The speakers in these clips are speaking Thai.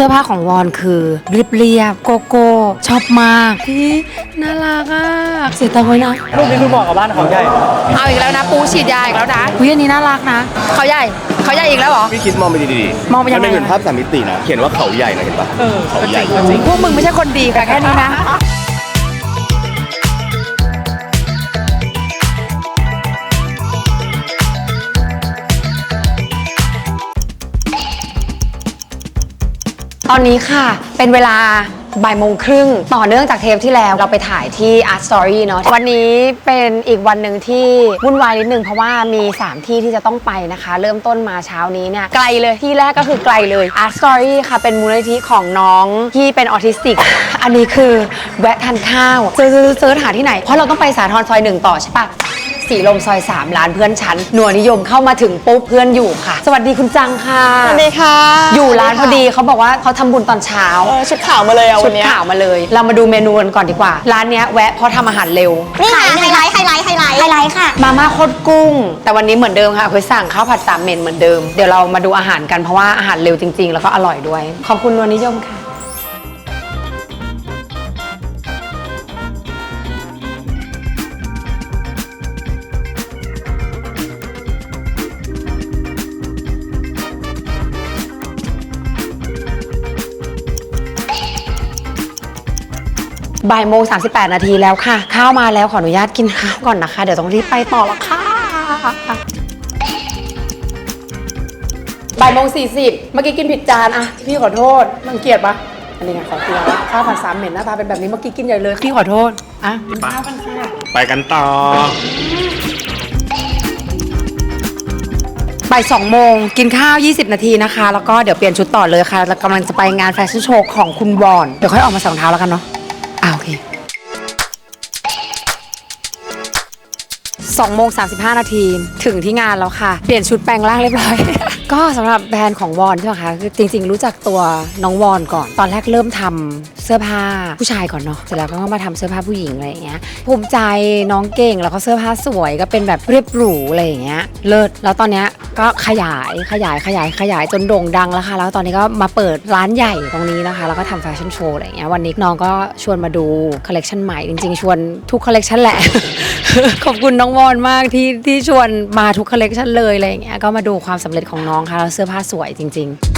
สื้อผ้าของวอนคือเรียบเรียบๆโกโก้ชอบมากพี่น่ารักอะเสียตังค์ไว้นะรูปนี้คือเหมาะกับบ้านเขาใหญ่เอาอีกแล้วนะ ปูฉีดยาอีกแล้วนะวิอันนี้น่ารักนะ เขาใหญ่เขาใหญ่อีกแล้วเหรอ พี่คิดมองไปดีๆมองไปยังไง มันเป็นภาพสามมิตินะ เขียนว่าเขาใหญ่นะเห็นปะเขาใหญ่พวกมึงไม่ใช่คนดีค่ะแค่นี้นะ ตอนนี้ค่ะ เป็นเวลาบ่ายโมงครึ่ง ต่อเนื่องจากเทปที่แล้วเราไปถ่ายที่ Art Story เนาะวันนี้เป็นอีกวันหนึ่งที่วุ่นวายนิดนึงเพราะว่ามี 3 ที่ที่จะต้องไปนะคะ เริ่มต้นมาเช้านี้เนี่ยไกลเลยที่แรกก็คือไกลเลย Art Story ค่ะเป็นมูลนิธิของน้องที่เป็นออทิสติก อันนี้คือแวะทานข้าวเซิร์ชเซิร์ชหาที่ไหน เพราะเราต้องไปสาทรซอยหนึ่งต่อใช่ปะ สีลมซอย3ร้านเพื่อนฉันหน่วยนิยมเข้ามาถึงปุ๊บเพื่อนอยู่ค่ะ สวัสดีคุณจังค่ะ สวัสดีค่ะอยู่ร้านพอดีเขาบอกว่าเขาทำบุญตอนเช้าเออชุดขาวมาเลยอะชุวัดนเนี้ยข่าวมาเลย เรามาดูเมนูกันก่อนดีกว่า ร้านเนี้ยแวะเพราะทำอาหารเร็ว นี่ค่ะไฮไลท์ไฮไลท์ไฮไลท์ไฮไลท์ค่ะ มาม่าโคตรกุ้ง แต่วันนี้เหมือนเดิมค่ะเคยสั่งข้าวผัดสามเมนเหมือนเดิม เดี๋ยวเรามาดูอาหารกันเพราะว่าอาหารเร็วจริง ๆ แล้วก็อร่อยด้วย ขอบคุณนวลนิยมค่ะ บ่ายโมง38นาทีแล้วค่ะ ข้าวมาแล้วขออนุญาตกินข้าวก่อนนะคะ เดี๋ยวต้องรีบไปต่อละค่ะบ่ายโมง40เมื่อกี้กินผิดจานอะพี่ขอโทษรังเกียจปะอันนี้ไงขอตัวข้าวผัดสามเหม็นหน้าตาเป็นแบบนี้เมื่อกี้กินใหญ่เลยพี่ขอโทษอะกินข้าวกันค่ะไปกันต่อบ่ายสองโมงกินข้าว 20 นาทีนะคะ แล้วก็เดี๋ยวเปลี่ยนชุดต่อเลยค่ะแล้วกำลังจะไปงานแฟชั่นโชว์ของคุณวอนเดี๋ยวค่อยออกมาสองเท้าแล้วกันเนาะ 2โมง35 นาที ถึงที่งานแล้วค่ะ เปลี่ยนชุดแปลงร่างเรียบร้อย ก็สำหรับแบรนด์ของวอนใช่ไหมคะคือจริงๆ รู้จักตัวน้องวอนก่อน ตอนแรกเริ่มทำ สื้อผ้าผู้ชายก่อนเนาะเสร็จแล้วก็มาทำเสื้อผ้าผู้หญิงอะไรอย่างเงี้ยภูมิใจน้องเก่งแล้วก็เสื้อผ้าสวยก็เป็นแบบเรียบหรูอะไรอย่างเงี้ยเลิศแล้วตอนเนี้ยก็ขยายขยายขยายขยายจนโด่งดังแล้วค่ะ แล้วตอนนี้ก็มาเปิดร้านใหญ่ตรงนี้นะคะ แล้วก็ทำแฟชั่นโชว์อะไรอย่างเงี้ยวันนี้น้องก็ชวนมาดูคอลเลกชันใหม่จริงๆ ชวนทุกคอลเลกชันแหละ ขอบคุณน้องวอนมากที่ที่ชวนมาทุกคอลเลกชันเลยอะไรอย่างเงี้ยก็มาดูความสำเร็จของน้องค่ะแล้วเสื้อผ้าสวยจริง ๆ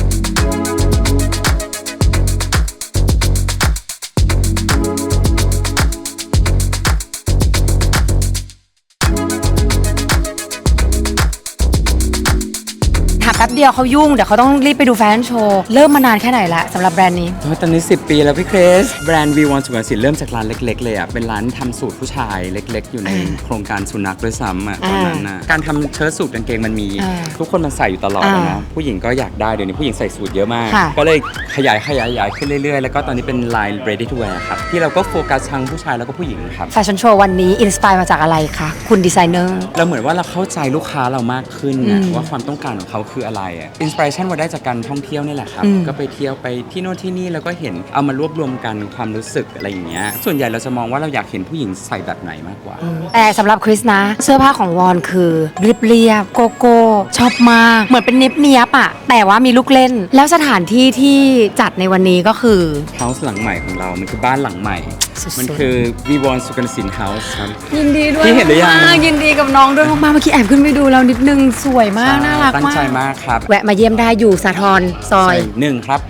แป๊บเดียวเขายุ่งเดี๋ยวเขาต้องรีบไปดูแฟชั่นโชว์ เริ่มมานานแค่ไหนละสำหรับแบรนด์นี้ โอ้ยตอนนี้ 10 ปีแล้วพี่คริสแบรนด์ V1 สุวรรณศิลป์เริ่มจากร้านเล็ก ๆ เลยอะ เป็นร้านทำสูตรผู้ชายเล็ก ๆ อยู่ในโครงการสุนัขด้วยซ้ำอะตอนนั้นนะการทำเชิ้ตสูทกางเกงมันมี อ่าทุกคนมันใส่อยู่ตลอดอ่าอะนะผู้หญิงก็อยากได้เดี๋ยวนี้ผู้หญิงใส่สูทเยอะมาก ค่ะ ก็เลยขยายขยายขยายขึ้นเรื่อยๆ แล้วก็ตอนนี้เป็น line ready to wear ครับที่เราก็โฟกัสทั้งผู้ชายแล้วก็ผู้หญิงครับ แฟชั่นโชว์วันนี้อินสปายมาจากอะไรคะคุณดีไซเนอร์ เราเหมือนว่าเราเข้าใจลูกค้าเรามากขึ้นอืนะมว่าความต้องการของเขาคืออะไรอะอินสปิเรชันมาได้จากการท่องเที่ยวนี่แหละครับอืมก็ไปเที่ยวไปที่โน่นที่นี่แล้วก็เห็นเอามารวบรวมกันความรู้สึกอะไรอย่างเงี้ยส่วนใหญ่เราจะมองว่าเราอยากเห็นผู้หญิงใส่แบบไหนมากกว่า แต่สำหรับคริสนะ เสื้อผ้าของวอนคือเรียบเรียบๆโกโก้ชอบมาก เหมือนเป็นเนบเนียบๆอะแต่ว่ามีลูกเล่น แล้วสถานที่ที่จัดในวันนี้ก็คือ เฮาส์หลังใหม่ของเรา มันคือบ้านหลังใหม่ สุดๆ มันคือวีวอนสุกันสินเฮาส์ครับ ยินดีด้วยพี่เห็นหรือยัง มากยินดีกับน้องด้วยมากๆเมื่อกี้แอบขึ้นไปดูแล้วนิดนึงสวยมาก น่ารักตั้งมากใจมากครับ แวะมาเยี่ยมได้อยู่สาทรซอย หนึ่งครับ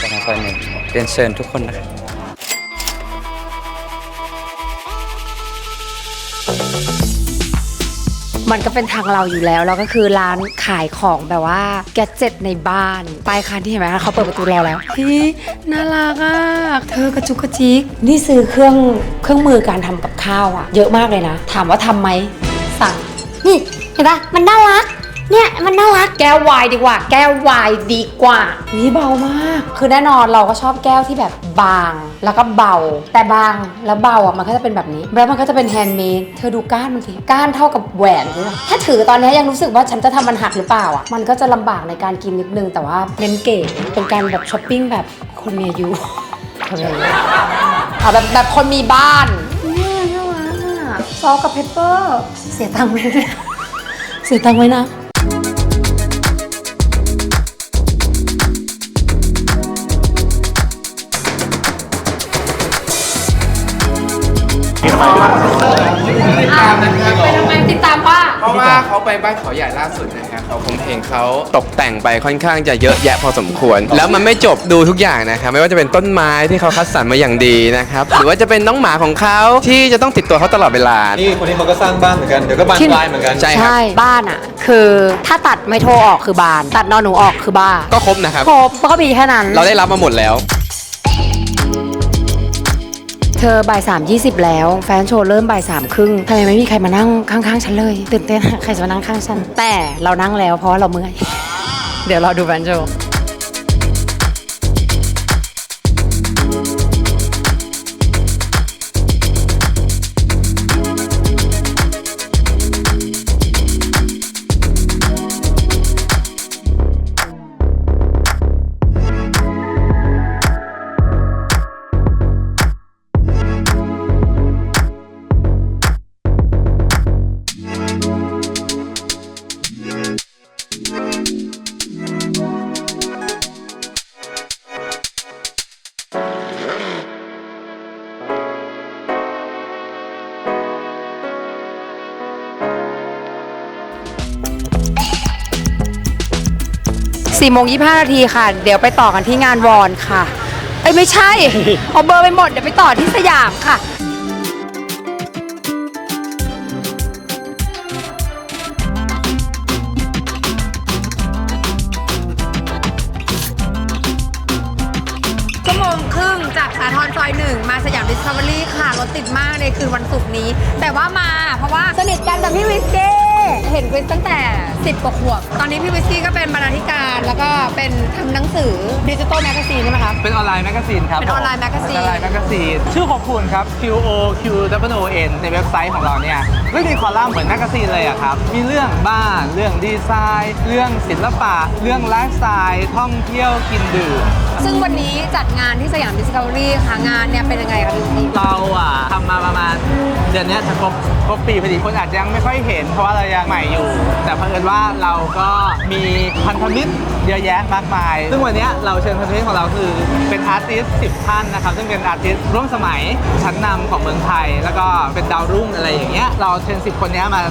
สถานซอยหนึ่งเรียนเชิญทุกคนนะครับมันก็เป็นทางเราอยู่แล้วแล้วก็คือร้านขายของแบบว่าแกดเจ็ตในบ้านไปค่ะที่เห็นไหมคะเขาเปิดประตูรอแล้วพี่น่ารักอะเธอกระจุกกระจิกนี่ซื้อเครื่องเครื่องมือการทำกับข้าวอะเยอะมากเลยนะ ถามว่าทำไหมสั่งนี่เห็นปะมันน่ารัก เนี่ยมันน่ารักแก้ววายดีกว่า แก้ววายดีกว่าวิเบามาก คือแน่นอนเราก็ชอบแก้วที่แบบบางแล้วก็เบา แต่บางแล้วเบาอะมันก็จะเป็นแบบนี้ แล้วมันก็จะเป็นแฮนด์เมดเธอดูก้านมันสิก้านเท่ากับแหวนเลยนะถ้าถือตอนนี้ยังรู้สึกว่าฉันจะทำมันหักหรือเปล่าอะมันก็จะลำบากในการกินนิดนึงแต่ว่าเน้นเก๋เป็นการแบบช้อปปิ้งแบบคนมีอายุคนมีอายุเอาแบบแบบคนมีบ้านเนี่ยน่ารักอะซอสกับเพปเปอร์ เสียตังค์ไว้ด้วยเสียตังค์ไว้นะ บ้านเขาใหญ่ล่าสุดนะครับเขาผมเห็นเขาตกแต่งไปค่อนข้างจะเยอะแยะพอสมควร แล้วมันไม่จบดูทุกอย่างนะครับไม่ว่าจะเป็นต้นไม้ที่เขาคัดสรรมาอย่างดีนะครับหรือว่าจะเป็นน้องหมาของเขาที่จะต้องติดตัวเขาตลอดเวลา นี่คนนี้เขาก็สร้างบ้านเหมือนกันเดี๋ยวก็บานที่ปลายเหมือนกันใช่ครับ ใช่บ้านอะ คือถ้าตัดไม่โทรออกคือบาน ตัดนอนหนูออกคือบ้าก็ครบนะครับ ครบก็มีแค่นั้น เราได้รับมาหมดแล้ว เธอบ่ายสามยี่สิบแล้ว แฟนโชว์เริ่มบ่ายสามครึ่งทำไมไม่มีใครมานั่งข้างๆฉันเลยตื่นเต้นใครจะมานั่งข้างฉันแต่เรานั่งแล้วเพราะเราเมื่อยเดี๋ยวรอดูแฟนโชว์ 4โมง25นาทีค่ะ เดี๋ยวไปต่อกันที่งานวอนค่ะ เอ้ยไม่ใช่ เอาเบอร์ไปหมด เดี๋ยวไปต่อที่สยามค่ะ ชั่วโมงครึ่งจากสาทรซอยหนึ่งมาสยามดิสคัฟเวอรี่ค่ะ รถติดมากในคืนวันศุกร์นี้ แต่ว่ามาเพราะว่าสนิทกันกับพี่วิสกี้ เห็นคริสตั้งแต่ 10กว่าขวบ ตอนนี้พี่วิสกี้ก็เป็นบรรณาธิการแล้วก็เป็นทำหนังสือดิจิตอลแมกซีนใช่ไหมคะ เป็นออนไลน์แมกกาซีนครับเป็นออนไลน์แมกกาซีน ออนไลน์แมกกาซีน ชื่อขอบคุณครับ Q O Q W O N ในเว็บไซต์ของเราเนี่ยก็มีคอลัมน์เหมือนแมกกาซีนเลยอะครับ มีเรื่องบ้าน เรื่องดีไซน์ เรื่องศิลปะ เรื่องไลฟ์สไตล์ ท่องเที่ยว กินดื่ม ซึ่งวันนี้จัดงานที่สยามดิสคัฟเวอรี่ค่ะงานเนี่ยเป็นยังไงคะพี่วิสกี้เราอะทำมาประมาณเดือนเนี้ยจะครบครบปีพอดีคนอาจจะยังไม่ค่อยเห็นเพราะว่าเรายังใหม่อยู่ แต่เพิ่นว่าเราก็มีพันธมิตรเยอะแยะมากมาย ซึ่งวันนี้เราเชิญพันธมิตรของเราคือเป็นอาร์ติสต์10ท่านนะครับ ซึ่งเป็นอาร์ติสต์ร่วมสมัยชั้นนำของเมืองไทย แล้วก็เป็นดาวรุ่งอะไรอย่างเงี้ยเราเชิญ10คนนี้มา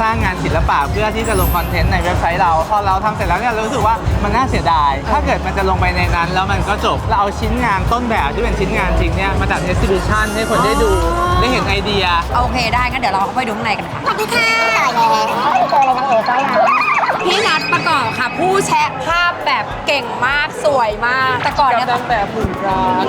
สร้างงานศิลปะเพื่อที่จะลงคอนเทนต์ในเว็บไซต์เราพอเราทำเสร็จแล้วเนี่ยเรารู้สึกว่ามันน่าเสียดาย ถ้าเกิดมันจะลงไปในนั้น แล้วมันก็จบเราเอาชิ้นงานต้นแบบที่เป็นชิ้นงานจริงเนี่ยมาจัด exhibition ให้คนได้ดูได้เห็นไอเดีย โอเคได้งั้นเดี๋ยวเราเข้าไปดูข้างในกันค่ะ สวัสดีค่ะเจอเลยนางเอกร้อยล้าน พี่นัดประกอบค่ะ ผู้แชะภาพแบบเก่งมากสวยมาก แต่ก่อนเนี่ยแบบหมื่นร้าน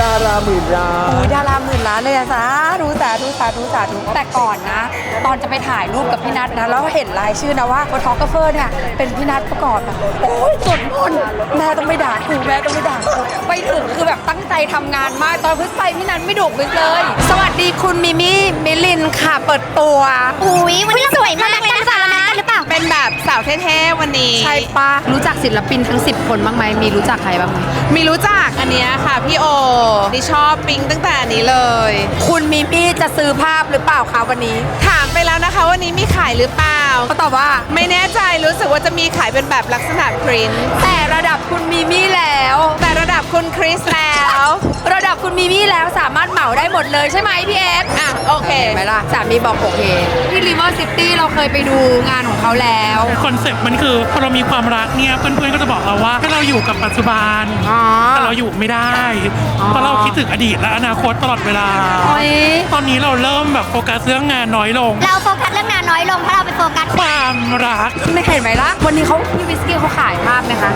ดาราหมื่นร้านโอ้ยดาราหมื่นล้านเลยอะสาธุสาธุสาธุสาธุแต่ก่อนนะ ตอนจะไปถ่ายรูปกับพี่นัทนะแล้วเห็นรายชื่อนะว่าโฟโตกราฟเฟอร์เนี่ยเป็นพี่นัทประกอบนะโอ้ยสวดมนต์แม่ต้องไม่ด่ากูแม่ต้องไม่ด่ากูไปถึงคือแบบตั้งใจทำงานมากตอนพึ่งไปพี่นัทไม่ดุเลยเลย สวัสดีคุณมิมี่มิลินค่ะเปิดตัวอุ้ยวันนี้สวยมาก สาวเท่ๆวันนี้ใช่ปะรู้จักศิลปินทั้ง 10 คนบ้างไหมมีรู้จักใครบ้างไหมมีรู้จักอันเนี้ยค่ะพี่โอที่ชอบปิงตั้งแต่อันนี้เลย คุณมิมี่จะซื้อภาพหรือเปล่าคะวันนี้ถามไปแล้วนะคะวันนี้มีขายหรือเปล่า เขาตอบว่า ไม่แน่ใจรู้สึกว่าจะมีขายเป็นแบบลักษณะพรินท์แต่ระดับ คุณมิมี่แล้วสามารถเหมาได้หมดเลยใช่ไหมพี่เอฟอะโอเคเห็นไหมล่ะสามีบอกโอเคที่ริเวอร์ซิตี้เราเคยไปดูงานของเขาแล้วคอนเซ็ปต์มันคือพอเรามีความรักเนี่ยเพื่อนๆก็จะบอกเราว่าให้เราอยู่กับปัจจุบันอ๋อแต่เราอยู่ไม่ได้อ๋อเพราะเราคิดถึงอดีตและอนาคตตลอดเวลาโอ้ยตอนนี้เราเริ่มแบบโฟกัสเรื่องงานน้อยลง เราโฟกัสเรื่องงานน้อยลงเพราะเราไปโฟกัสความรักไม่เห็นไหมล่ะวันนี้เขาพี่วิสกี้เขาขายภาพไหมคะ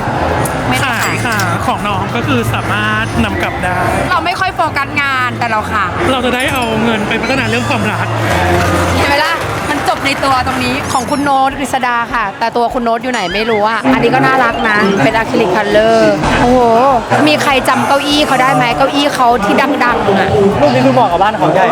ไม่ได้ขายค่ะ ของน้องก็คือสามารถนำกลับได้ เราไม่ค่อยโฟกัสงานแต่เราขายเราจะได้เอาเงินไปพัฒนาเรื่องความรักเห็นไหมล่ะมันจบ ในตัวตรงนี้ของคุณโน้ตกฤษดาค่ะ แต่ตัวคุณโน้ตอยู่ไหนไม่รู้อะอันนี้ก็น่ารักนะ เป็นอะคริลิกคัลเลอร์โอ้โห มีใครจำเก้าอี้เขาได้ไหมเก้าอี้เขาที่ดังๆอะ รูปนี้คือเหมาะกับบ้านของใหญ่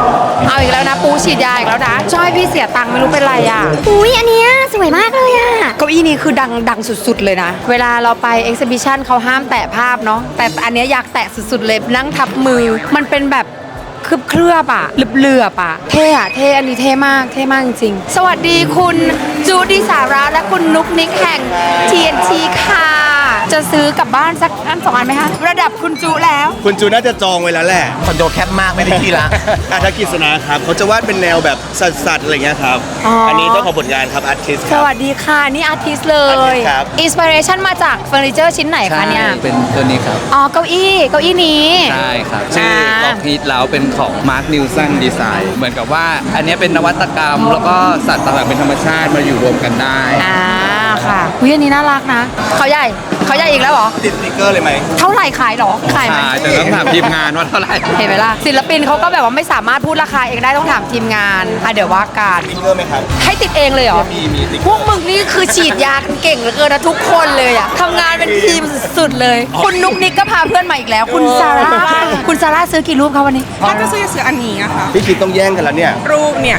เอาอีกแล้วนะ ปูฉีดยาอีกแล้วนะชอบให้พี่เสียตังค์ไม่รู้เป็นไรอะ อุ้ยอันเนี้ยสวยมากเลยอะเก้าอี้นี้คือดังดังสุดๆเลยนะ เวลาเราไปเอ็กซิบิชันเขาห้ามแตะภาพเนาะแต่อันเนี้ยอยากแตะสุดๆเลยนั่งทับมือ มันเป็นแบบ คืบเคลือบอะเหลือบๆอะเท่อะเท่อันนี้เท่มากเท่มากจริงๆสวัสดีคุณจูดีสาระและคุณนุกนิกแห่ง TNT ค่ะ จะซื้อกลับบ้านสักอันสองอันไหมคะระดับคุณจูแล้ว คุณจูน่าจะจองไว้แล้วแหละคอนโดแคบมากไม่ได้ที่ละ อาทักกิษณาครับเขาจะวาดเป็นแนวแบบสัตว์ๆอะไรเงี้ยครับ อ๋ออั อันนี้เจ้าของผลงานครับอาร์ติสสวัสดีค่ะนี่อาร์ติสเลอาร์ติยสครับ อินสปิเรชันมาจากเฟอร์นิเจอร์ชิ้นไหนคะเนี่ยเป็นตัวนี้ครับ อ๋อเก้าอี้เก้าอี้นี้ ใช่ครับ ชื่ออ่าของฮีทแล้วเป็นขของมาร์คนิวสันดีไซน์เหมือนกับว่าอันนี้เป็นนวัตกรรม แล้วก็สัตว์ต่างๆเป็นธรรมชาติมาอยู่รวมกันได้ อ่า ค่ะวิอันนี้น่ารักนะ เขาใหญ่ เขาใหญ่อีกแล้วเหรอ ติดสติกเกอร์เลยไหมเท่าไหร่ขายเหรอ ขายไหมใช่แต่ต้องถามทีมงานว่าเท่าไหร่ เห็นไหมล่ะ ศิลปินเขาก็แบบว่าไม่สามารถพูดราคาเองได้ต้องถามทีมงานอะเดี๋ยวว่ากันสติกเกอร์ไหมครับ ให้ติดเองเลยเหรอ มีมีสติกพวกมึงนี่คือฉีดยากันเก่งเหลือเกินนะทุกคนเลยอะทำงานเป็นทีมสุดๆเลย คุณนุกนิกก็พาเพื่อนมาอีกแล้ว คุณซาร่าคุณซาร่าซื้อกี่รูปคะวันนี้ ถ้าจะซื้อจะซื้ออันนี้อะค่ะ พี่คิดต้องแย่งกันแล้วเนี่ย รูปเนี่ย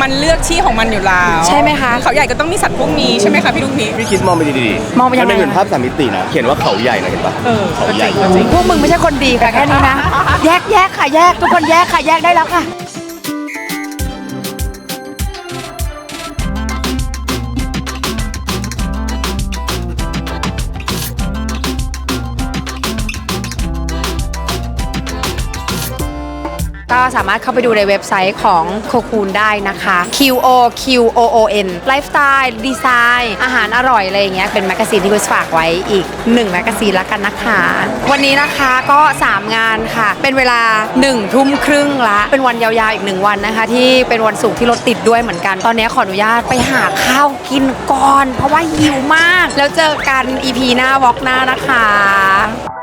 มันเลือกที่ของมันอยู่แล้วใช่ไหมคะ เขาใหญ่ก็ต้องมีสัตว์พวกนี้ใช่ไหมคะพี่ลูกนี้ พี่คิดมองไปดีๆมองไปยังไงมันเป็นภาพสามมิตินะ เขียนว่าเขาใหญ่นะเห็นปะเขาใหญ่ พวกมึงไม่ใช่คนดีค่ะแค่นี้นะ แยกแยกค่ะแยกทุกคนแยกค่ะแยกได้แล้วค่ะ ก็สามารถเข้าไปดูในเว็บไซต์ของโคคูนได้นะคะ Q O Q O O N ไลฟ์สไตล์ดีไซน์อาหารอร่อยอะไรอย่างเงี้ยเป็นแมกกาซีนที่คุณฝากไว้อีก1แมกกาซีนละกันนะคะ วันนี้นะคะก็ 3 งานค่ะ เป็นเวลา1ทุ่มครึ่งละ เป็นวันยาวๆอีก 1 วันนะคะ ที่เป็นวันศุกร์ที่รถติดด้วยเหมือนกัน ตอนนี้ขออนุญาตไปหาข้าวกินก่อน เพราะว่าหิวมาก แล้วเจอกัน EP หน้าวอล์กหน้านะคะ